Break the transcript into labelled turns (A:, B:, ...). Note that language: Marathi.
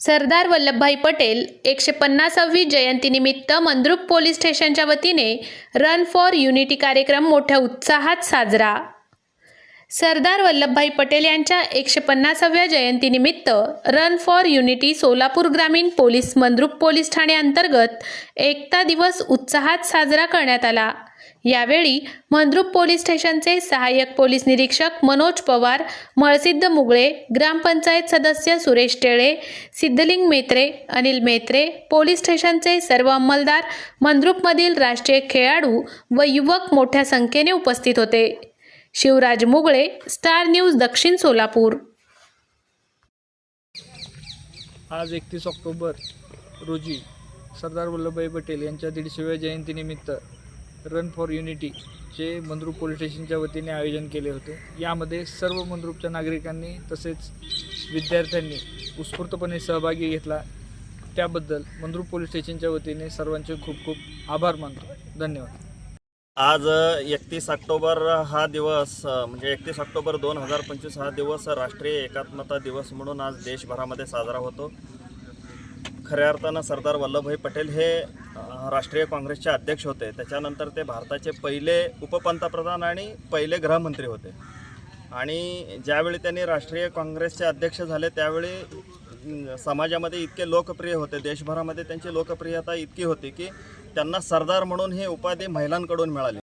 A: सरदार वल्लभभाई पटेल एकशे पन्नासावी जयंतीनिमित्त मंद्रुप पोलीस स्टेशनच्या वतीने रन फॉर युनिटी कार्यक्रम मोठ्या उत्साहात साजरा. सरदार वल्लभभाई पटेल यांच्या एकशे पन्नासाव्या जयंतीनिमित्त रन फॉर युनिटी सोलापूर ग्रामीण पोलीस मंद्रुप पोलीस ठाणे अंतर्गत एकता दिवस उत्साहात साजरा करण्यात आला. यावेळी मंद्रुप पोलीस स्टेशनचे सहाय्यक पोलीस निरीक्षक मनोज पवार मळसिद्ध मुगळे ग्रामपंचायत सदस्य सुरेश टेळे सिद्धलिंग मेत्रे अनिल मेत्रे पोलीस स्टेशनचे सर्व अंमलदार मंद्रुपमधील राष्ट्रीय खेळाडू व युवक मोठ्या संख्येने उपस्थित होते. शिवराज मुगळे स्टार न्यूज दक्षिण सोलापूर.
B: आज एकतीस ऑक्टोबर रोजी सरदार वल्लभभाई पटेल यांच्या दीडशेव्या जयंतीनिमित्त रन फॉर युनिटीचे मंद्रूप पोलीस स्टेशनच्या वतीने आयोजन केले होते. यामध्ये सर्व मंद्रुपच्या नागरिकांनी तसेच विद्यार्थ्यांनी उत्स्फूर्तपणे सहभागी घेतला. त्याबद्दल मंद्रूप पोलीस स्टेशनच्या वतीने सर्वांचे खूप खूप आभार मानतो. धन्यवाद.
C: आज एकतीस ऑक्टोबर हा दिवस म्हणजे एकतीस ऑक्टोबर दोन हजार पंचवीस हा दिवस राष्ट्रीय एकात्मता दिवस म्हणून आज देशभरामध्ये साजरा होतो. खऱ्या अर्थानं सरदार वल्लभभाई पटेल हे राष्ट्रीय काँग्रेसचे अध्यक्ष होते. त्याच्यानंतर ते भारताचे पहिले उपपंतप्रधान आणि पहिले गृहमंत्री होते. आणि ज्यावेळी त्यांनी राष्ट्रीय काँग्रेसचे अध्यक्ष झाले त्यावेळी समाजामध्ये इतके लोकप्रिय होते. देशभरामध्ये त्यांची लोकप्रियता इतकी होती की त्यांना सरदार म्हणून ही उपाधी महिलांकडून मिळाली.